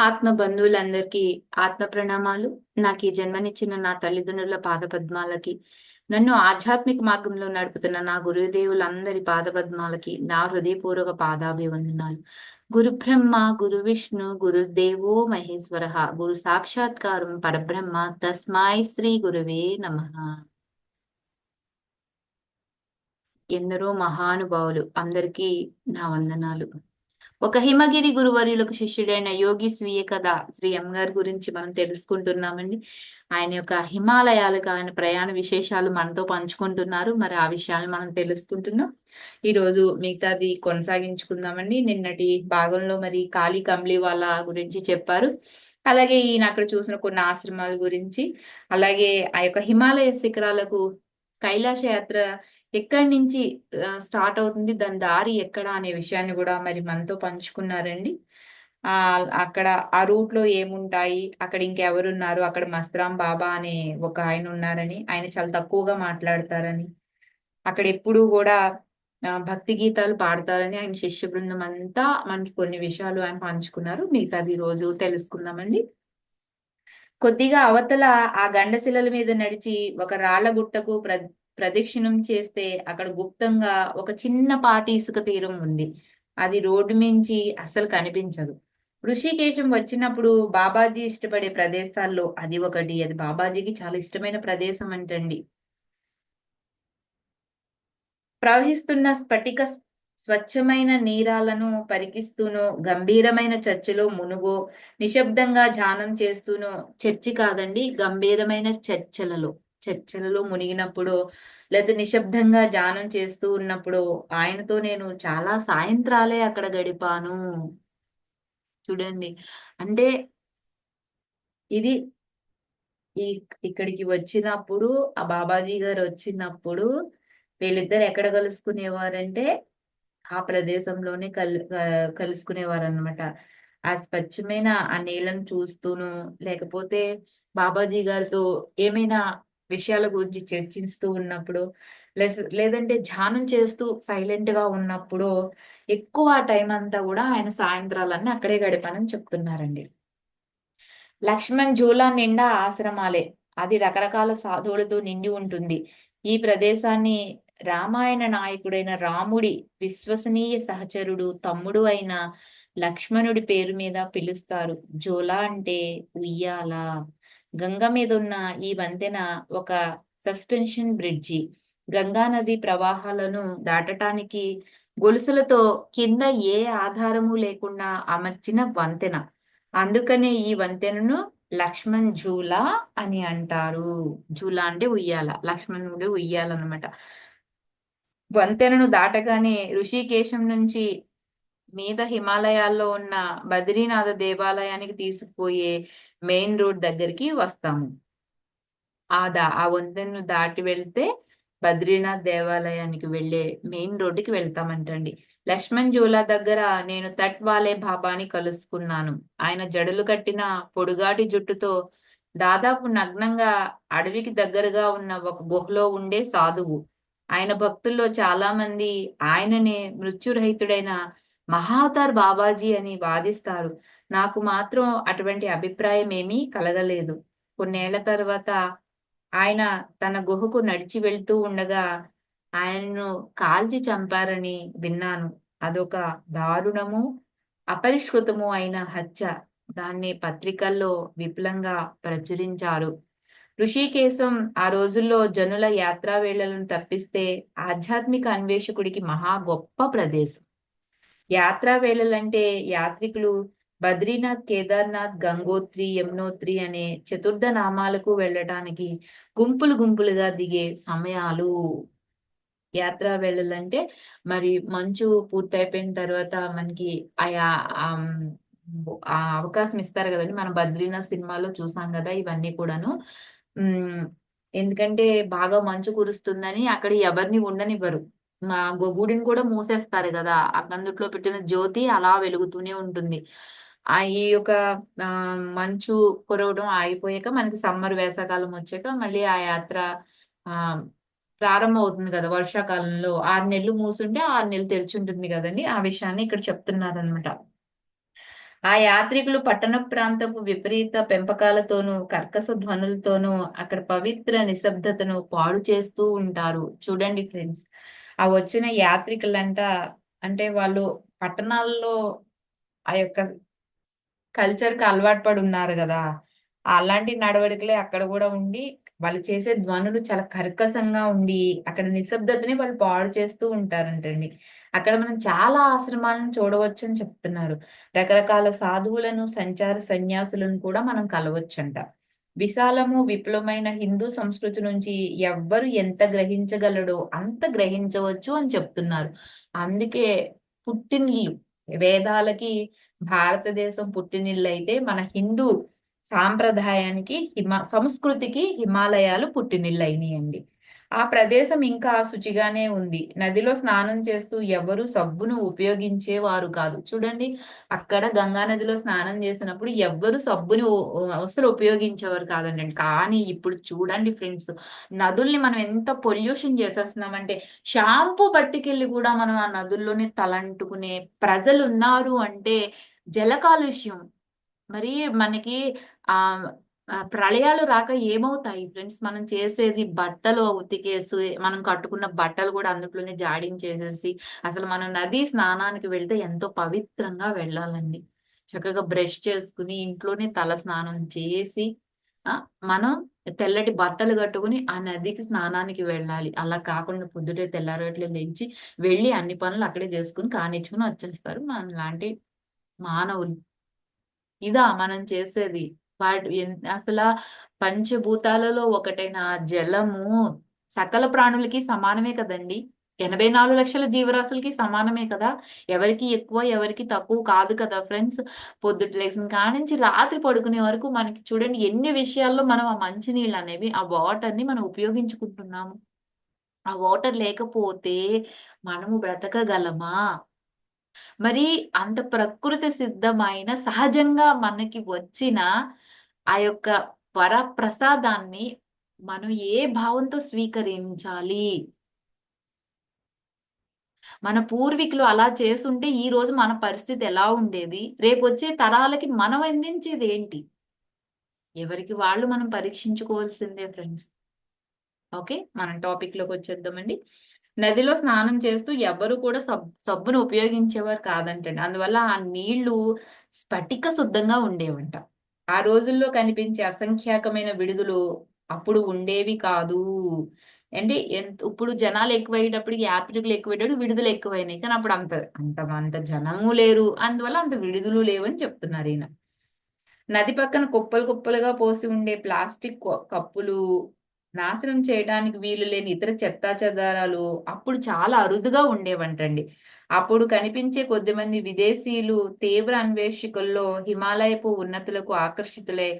ఆత్మ బంధువులందరికీ ఆత్మ ప్రణామాలు. నాకు ఈ జన్మనిచ్చిన నా తల్లిదండ్రుల పాదపద్మాలకి నన్ను ఆధ్యాత్మిక మార్గంలో నడుపుతున్న నా గురుదేవులందరి పాదపద్మాలకి నా హృదయపూర్వక పాదాభివందనాలు. గురు బ్రహ్మ గురు విష్ణు గురుదేవో మహేశ్వర గురు సాక్షాత్కారం పరబ్రహ్మ తస్మాయ్ శ్రీ గురువే నమ. ఎందరో మహానుభావులు అందరికీ నా వందనాలు. ఒక హిమగిరి గురువర్యులకు శిష్యుడైన యోగి స్వీయ కథ శ్రీ ఎం గారి గురించి మనం తెలుసుకుంటున్నామండి. ఆయన యొక్క హిమాలయాలకు ఆయన ప్రయాణ విశేషాలు మనతో పంచుకుంటున్నారు. మరి ఆ విషయాలు మనం తెలుసుకుంటున్నాం. ఈ రోజు మిగతాది కొనసాగించుకుందామండి. నిన్నటి భాగంలో మరి కాళీ కంబ్లీ వాళ్ళ గురించి చెప్పారు. అలాగే ఈయన అక్కడ చూసిన కొన్ని ఆశ్రమాల గురించి అలాగే ఆ యొక్క హిమాలయ శిఖరాలకు కైలాస యాత్ర ఎక్కడి నుంచి స్టార్ట్ అవుతుంది దాని దారి ఎక్కడ అనే విషయాన్ని కూడా మరి మనతో పంచుకున్నారండి. ఆ అక్కడ ఆ రూట్లో ఏముంటాయి అక్కడ ఇంకెవరున్నారు అక్కడ మస్త్రాం బాబా అనే ఒక ఆయన ఉన్నారని ఆయన చాలా తక్కువగా మాట్లాడతారని అక్కడ ఎప్పుడు కూడా భక్తి గీతాలు పాడతారని ఆయన శిష్య బృందం అంతా మనకి కొన్ని విషయాలు ఆయన పంచుకున్నారు. మిగతాది రోజు తెలుసుకుందామండి. కొద్దిగా అవతల ఆ గండశిలల మీద నడిచి ఒక రాళ్ళ గుట్టకు ప్ర ప్రదక్షిణం చేస్తే అక్కడ గుప్తంగా ఒక చిన్న పాటి ఇసుక తీరం ఉంది. అది రోడ్డు మించి అసలు కనిపించదు. ఋషికేశం వచ్చినప్పుడు బాబాజీ ఇష్టపడే ప్రదేశాల్లో అది ఒకటి. అది బాబాజీకి చాలా ఇష్టమైన ప్రదేశం అంటండి. ప్రవహిస్తున్న స్ఫటిక స్వచ్ఛమైన నీరాలను పరికిస్తూనో గంభీరమైన చర్చలో మునుగో నిశ్శబ్దంగా ధ్యానం చేస్తూనో చర్చి కాదండి గంభీరమైన చర్చలలో. చర్చలలో మునిగినప్పుడు లేదా నిశ్శబ్దంగా ధ్యానం చేస్తూ ఉన్నప్పుడు ఆయనతో నేను చాలా సాయంత్రాలే అక్కడ గడిపాను. చూడండి. అంటే ఇది ఈ ఇక్కడికి వచ్చినప్పుడు ఆ బాబాజీ గారు వచ్చినప్పుడు వీళ్ళిద్దరు ఎక్కడ కలుసుకునేవారంటే ఆ ప్రదేశంలోనే కల్ కలుసుకునేవారు అనమాట ఆ స్వచ్ఛమైన ఆ నీళ్ళను చూస్తూను లేకపోతే బాబాజీ గారితో ఏమైనా విషయాల గురించి చర్చిస్తూ ఉన్నప్పుడు లేదంటే ధ్యానం చేస్తూ సైలెంట్గా ఉన్నప్పుడు ఎక్కువ టైం అంతా కూడా ఆయన సాయంత్రాలన్నీ అక్కడే గడిపానని చెప్తున్నారండి. లక్ష్మణ్ జూలా నిండా ఆశ్రమాలే. అది రకరకాల సాధువులతో నిండి ఉంటుంది. ఈ ప్రదేశాన్ని రామాయణ నాయకుడైన రాముడి విశ్వసనీయ సహచరుడు తమ్ముడు అయిన లక్ష్మణుడి పేరు మీద పిలుస్తారు. జోలా అంటే ఉయ్యాల. గంగ మీద ఉన్న ఈ వంతెన ఒక సస్పెన్షన్ బ్రిడ్జి. గంగా నది ప్రవాహాలను దాటటానికి గొలుసులతో కింద ఏ ఆధారము లేకుండా అమర్చిన వంతెన. అందుకనే ఈ వంతెనను లక్ష్మణ్ జూలా అని అంటారు. జూలా అంటే ఉయ్యాల లక్ష్మణుడు ఉయ్యాలన్నమాట. వంతెనను దాటగానే ఋషికేశం నుంచి మీద హిమాలయాల్లో ఉన్న బద్రీనాథ దేవాలయానికి తీసుకుపోయే మెయిన్ రోడ్ దగ్గరికి వస్తాము. ఆ దా ఆ వంతెనను దాటి వెళ్తే బద్రీనాథ్ దేవాలయానికి వెళ్ళే మెయిన్ రోడ్డుకి వెళ్తామంటండి. లక్ష్మణ్ జూలా దగ్గర నేను తట్ వాలే బాబాని కలుసుకున్నాను. ఆయన జడలు కట్టిన పొడుగాటి జుట్టుతో దాదాపు నగ్నంగా అడవికి దగ్గరగా ఉన్న ఒక గుహలో ఉండే సాధువు. ఆయన భక్తుల్లో చాలా మంది ఆయననే మృత్యురహితుడైన మహావతార్ బాబాజీ అని వాదిస్తారు. నాకు మాత్రం అటువంటి అభిప్రాయం ఏమీ కలగలేదు. కొన్నేళ్ళ తర్వాత ఆయన తన గుహకు నడిచి వెళ్తూ ఉండగా ఆయనను కాల్చి చంపారని విన్నాను. అదొక దారుణము అపరిష్కృతము అయిన హత్య. దాన్ని పత్రికల్లో విపులంగా ప్రచురించారు. ఋషికేశం ఆ రోజుల్లో జనుల యాత్రా వేళలను తప్పిస్తే ఆధ్యాత్మిక అన్వేషకుడికి మహా గొప్ప ప్రదేశం. యాత్రా వేళలంటే యాత్రికులు బద్రీనాథ్ కేదార్నాథ్ గంగోత్రి యమునోత్రి అనే చతుర్థ నామాలకు వెళ్ళటానికి గుంపులు గుంపులుగా దిగే సమయాలు. యాత్ర వెళ్ళాలంటే మరి మంచు పూర్తయిపోయిన తర్వాత మనకి ఆయా ఆ అవకాశం ఇస్తారు కదండి. మనం బద్రీనాథ్ సినిమాలో చూసాం కదా ఇవన్నీ కూడాను. ఎందుకంటే బాగా మంచు కురుస్తుందని అక్కడ ఎవరిని ఉండనివ్వరు. మా గొగుడిని కూడా మూసేస్తారు కదా. అందుట్లో పెట్టిన జ్యోతి అలా వెలుగుతూనే ఉంటుంది. ఆ ఈ యొక్క ఆ మంచు కురవడం ఆగిపోయాక మనకి సమ్మర్ వేసవకాలం వచ్చాక మళ్ళీ ఆ యాత్ర ఆ ప్రారంభం అవుతుంది కదా వర్షాకాలంలో. ఆరు నెలలు మూసుంటే ఆరు నెలలు తెరిచి ఉంటుంది కదండి. ఆ విషయాన్ని ఇక్కడ చెప్తున్నారనమాట ఆ యాత్రికులు పట్టణ ప్రాంతపు విపరీత పెంపకాలతోనూ కర్కశ ధ్వనులతోనూ అక్కడ పవిత్ర నిశ్శబ్దతను పాడు చేస్తూ ఉంటారు. చూడండి ఫ్రెండ్స్ ఆ వచ్చిన యాత్రికులంట అంటే వాళ్ళు పట్టణాల్లో ఆ యొక్క కల్చర్కి అలవాటు పడి ఉన్నారు కదా అలాంటి నడవడికలే అక్కడ కూడా ఉండి వాళ్ళు చేసే ధ్వనులు చాలా కర్కశంగా ఉండి అక్కడ నిశ్శబ్దతని వాళ్ళు పాడు చేస్తూ ఉంటారంటండి. అక్కడ మనం చాలా ఆశ్రమాలను చూడవచ్చు అని చెప్తున్నారు. రకరకాల సాధువులను సంచార సన్యాసులను కూడా మనం కలవచ్చంట. విశాలము విపులమైన హిందూ సంస్కృతి నుంచి ఎవ్వరు ఎంత గ్రహించగలడో అంత గ్రహించవచ్చు అని చెప్తున్నారు. అందుకే పుట్టినిల్లు వేదాలకి భారతదేశం పుట్టినిల్లు అయితే మన హిందూ సాంప్రదాయానికి హిమ సంస్కృతికి హిమాలయాలు పుట్టినిల్లు అయినాయండి ఆ ప్రదేశం ఇంకా శుచిగానే ఉంది. నదిలో స్నానం చేస్తూ ఎవరు సబ్బును ఉపయోగించేవారు కాదు. చూడండి అక్కడ గంగా నదిలో స్నానం చేసినప్పుడు ఎవ్వరు సబ్బుని అసలు ఉపయోగించేవారు కాదండి. కానీ ఇప్పుడు చూడండి ఫ్రెండ్స్ నదుల్ని మనం ఎంత పొల్యూషన్ చేసేస్తున్నామంటే షాంపూ పట్టుకెళ్ళి కూడా మనం ఆ నదుల్లోనే తలంటుకునే ప్రజలు ఉన్నారు అంటే జల కాలుష్యం. మరి మనకి ఆ ప్రళయాలు రాక ఏమవుతాయి ఫ్రెండ్స్? మనం చేసేది బట్టలు ఉతికేసి మనం కట్టుకున్న బట్టలు కూడా అందులోనే జాడించేసేసి అసలు మనం నది స్నానానికి వెళ్తే ఎంతో పవిత్రంగా వెళ్ళాలండి. చక్కగా బ్రష్ చేసుకుని ఇంట్లోనే తల స్నానం చేసి మనం తెల్లటి బట్టలు కట్టుకుని ఆ నదికి స్నానానికి వెళ్ళాలి. అలా కాకుండా పొద్దుటే తెల్లారేట్లు లేచి వెళ్ళి అన్ని పనులు అక్కడే చేసుకుని కానిచ్చుకుని వచ్చేస్తారు మన లాంటి మానవులు. ఇదా మనం చేసేది. వాటి అసలు పంచభూతాలలో ఒకటైన జలము సకల ప్రాణులకి సమానమే కదండి. ఎనభై నాలుగు లక్షల జీవరాశులకి సమానమే కదా. ఎవరికి ఎక్కువ ఎవరికి తక్కువ కాదు కదా ఫ్రెండ్స్. పొద్దుట లేచిన కానించి రాత్రి పడుకునే వరకు మనకి చూడండి ఎన్ని విషయాల్లో మనం ఆ మంచినీళ్ళు అనేవి ఆ వాటర్ని మనం ఉపయోగించుకుంటున్నాము. ఆ వాటర్ లేకపోతే మనము బ్రతకగలమా? మరి అంత ప్రకృతి సిద్ధమైన సహజంగా మనకి వచ్చిన ఆ యొక్క వరప్రసాదాన్ని మనం ఏ భావంతో స్వీకరించాలి? మన పూర్వీకులు అలా చేస్తుంటే ఈ రోజు మన పరిస్థితి ఎలా ఉండేది? రేపు వచ్చే తరాలకి మనం అందించేది ఏంటి? ఎవరికి వాళ్ళు మనం పరీక్షించుకోవాల్సిందే ఫ్రెండ్స్. ఓకే మనం టాపిక్లోకి వచ్చేద్దామండి. నదిలో స్నానం చేస్తూ ఎవరు కూడా సబ్ సబ్బును ఉపయోగించేవారు కాదంటండి. అందువల్ల ఆ నీళ్ళు స్ఫటిక శుద్ధంగా ఉండేవంట. ఆ రోజుల్లో కనిపించే అసంఖ్యాకమైన విడుదలు అప్పుడు ఉండేవి కాదు. అంటే ఎంత ఇప్పుడు జనాలు ఎక్కువయ్యేటప్పటికి యాత్రికులు ఎక్కువయ్యేటప్పుడు విడుదల ఎక్కువైనాయి. కానీ అప్పుడు అంత అంత అంత జనము లేరు. అందువల్ల అంత విడుదలు లేవని చెప్తున్నారు ఈయన. నది పక్కన కుప్పలు కుప్పలుగా పోసి ఉండే ప్లాస్టిక్ కప్పులు నాశనం చేయడానికి వీలు లేని ఇతర చెత్తా చెదారాలు అప్పుడు చాలా అరుదుగా ఉండేవంటండి. అప్పుడు కనిపించే కొద్దిమంది విదేశీయులు తీవ్ర అన్వేషకుల్లో హిమాలయపు ఉన్నతులకు ఆకర్షితులై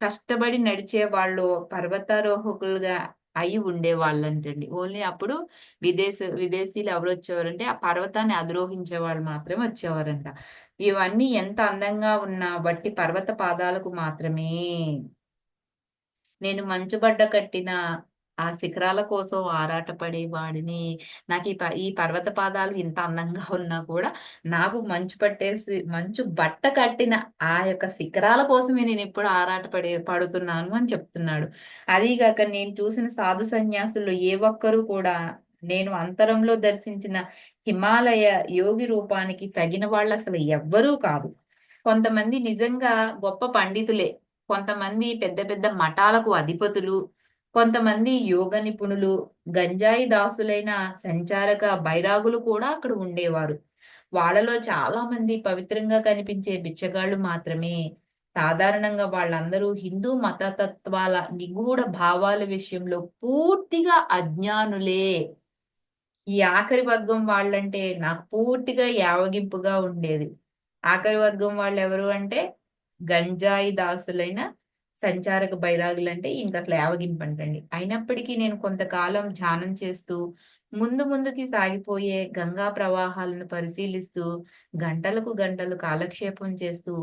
కష్టపడి నడిచే వాళ్ళు పర్వతారోహకులుగా అయి ఉండేవాళ్ళంటండి. ఓన్లీ అప్పుడు విదేశ విదేశీయులు ఎవరు వచ్చేవారంటే ఆ పర్వతాన్ని అధిరోహించే వాళ్ళు మాత్రమే వచ్చేవారంట. ఇవన్నీ ఎంత అందంగా ఉన్నా బట్టి పర్వత పాదాలకు మాత్రమే నేను మంచుబడ్డ కట్టిన ఆ శిఖరాల కోసం ఆరాటపడేవాడిని నాకు ఈ ఈ పర్వత పాదాలు ఇంత అందంగా ఉన్నా కూడా నాకు మంచు పట్టేసి మంచు బట్ట కట్టిన ఆ యొక్క శిఖరాల కోసమే నేను ఎప్పుడు ఆరాటపడే పడుతున్నాను అని చెప్తున్నాడు. అదీగాక నేను చూసిన సాధు సన్యాసుల్లో ఏ ఒక్కరూ కూడా నేను అంతరంలో దర్శించిన హిమాలయ యోగి రూపానికి తగిన వాళ్ళు అసలు ఎవ్వరూ కాదు. కొంతమంది నిజంగా గొప్ప పండితులే. కొంతమంది పెద్ద పెద్ద మఠాలకు అధిపతులు కొంతమంది యోగ నిపుణులు గంజాయి దాసులైన సంచారక బైరాగులు కూడా అక్కడ ఉండేవారు. వాళ్ళలో చాలా మంది పవిత్రంగా కనిపించే బిచ్చగాళ్ళు మాత్రమే. సాధారణంగా వాళ్ళందరూ హిందూ మతతత్వాల నిగూఢ భావాల విషయంలో పూర్తిగా అజ్ఞానులే. ఈ ఆఖరి వర్గం వాళ్ళంటే నాకు పూర్తిగా యావగింపుగా ఉండేది. ఆఖరి వర్గం వాళ్ళు ఎవరు అంటే గంజాయి దాసులైన సంచారక బైరాగులు అంటే ఇంకా అసలు యావగింపంటండి. అయినప్పటికీ నేను కొంతకాలం ధ్యానం చేస్తూ ముందు ముందుకి సాగిపోయే గంగా ప్రవాహాలను పరిశీలిస్తూ గంటలకు గంటలు కాలక్షేపం చేస్తూ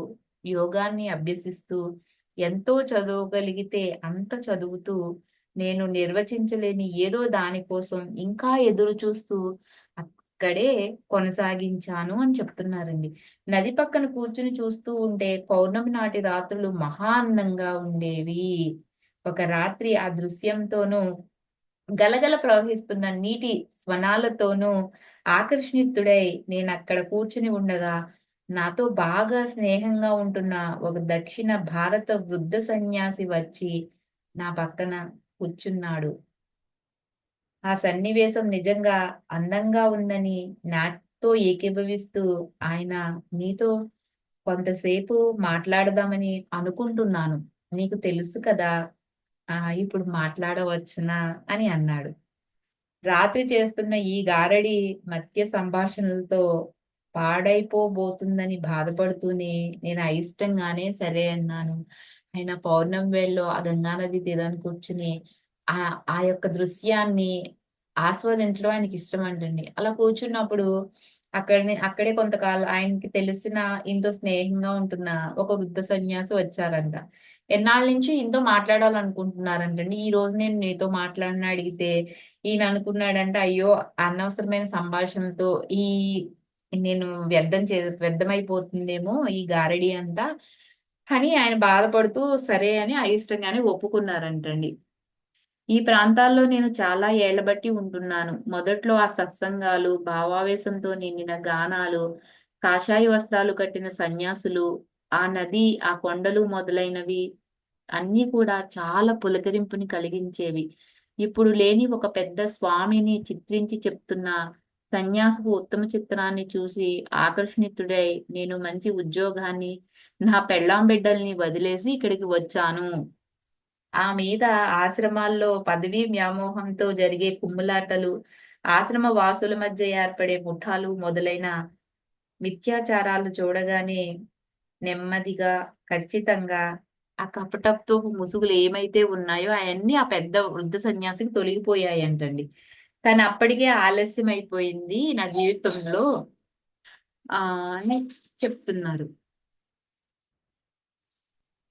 యోగాన్ని అభ్యసిస్తూ ఎంతో చదవగలిగితే అంత చదువుతూ నేను నిర్వచించలేని ఏదో దానికోసం ఇంకా ఎదురు చూస్తూ అక్కడే కొనసాగించాను అని చెప్తున్నారండి. నది పక్కన కూర్చుని చూస్తూ ఉంటే పౌర్ణమి నాటి రాత్రులు మహా అందంగా ఉండేవి. ఒక రాత్రి ఆ దృశ్యంతోనూ గలగల ప్రవహిస్తున్న నీటి స్వనాలతోనూ ఆకర్షితుడై అక్కడ కూర్చుని ఉండగా, నాతో బాగా స్నేహంగా ఉంటున్న ఒక దక్షిణ భారత వృద్ధ సన్యాసి వచ్చి నా పక్కన కూర్చున్నాడు. ఆ సన్నివేశం నిజంగా అందంగా ఉందని నాతో ఏకీభవిస్తూ ఆయన "నీతో కొంతసేపు మాట్లాడదామని అనుకుంటున్నాను. నీకు తెలుసు కదా! ఆ ఇప్పుడు మాట్లాడవచ్చునా?" అని అన్నాడు. రాత్రి చేస్తున్న ఈ గారడి మత్య సంభాషణలతో పాడైపోబోతుందని బాధపడుతూనే నేను అయిష్టంగానే సరే అన్నాను. ఆయన పౌర్ణం వేళలో ఆ గంగా నది కూర్చుని ఆ ఆ యొక్క దృశ్యాన్ని ఆస్వాదించడం ఆయనకి ఇష్టం అంటండి అలా కూర్చున్నప్పుడు అక్కడనే అక్కడే కొంతకాలం ఆయనకి తెలిసిన ఇంతో స్నేహంగా ఉంటున్న ఒక వృద్ధ సన్యాసి వచ్చారంట. ఎన్నాళ్ళ నుంచి ఇంతో మాట్లాడాలనుకుంటున్నారంటండి. ఈ రోజు నేను నీతో మాట్లాడిన అడిగితే ఈయన అనుకున్నాడంటే అయ్యో! అనవసరమైన సంభాషణతో ఈ నేను వ్యర్థం చే వ్యర్థమైపోతుందేమో ఈ గారడి అంతా అని ఆయన బాధపడుతూ సరే అని అయిష్టంగానే ఒప్పుకున్నారంటండి. ఈ ప్రాంతాల్లో నేను చాలా ఏళ్ళ బట్టి ఉంటున్నాను. మొదట్లో ఆ సత్సంగాలు, భావావేశంతో నిండిన గానాలు, కాషాయ వస్త్రాలు కట్టిన సన్యాసులు, ఆ నది, ఆ కొండలు మొదలైనవి అన్నీ కూడా చాలా పులకరింపుని కలిగించేవి. ఇప్పుడు లేని ఒక పెద్ద స్వామిని చిత్రించి చెప్తున్న సన్యాసపు ఉత్తమ చిత్రాన్ని చూసి ఆకర్షితుడై నేను మంచి ఉద్యోగాన్ని, నా పెళ్ళాం బిడ్డల్ని వదిలేసి ఇక్కడికి వచ్చాను. ఆ మీద ఆశ్రమాల్లో పదవీ వ్యామోహంతో జరిగే కుమ్ములాటలు, ఆశ్రమ వాసుల మధ్య ఏర్పడే ముఠాలు మొదలైన మిథ్యాచారాలు చూడగానే నెమ్మదిగా, ఖచ్చితంగా ఆ కపటపు ముసుగులు ఏమైతే ఉన్నాయో అవన్నీ ఆ పెద్ద వృద్ధ సన్యాసికి తొలగిపోయాయంటండి. కానీ అప్పటికే ఆలస్యమైపోయింది నా జీవితంలో అని చెప్తున్నారు.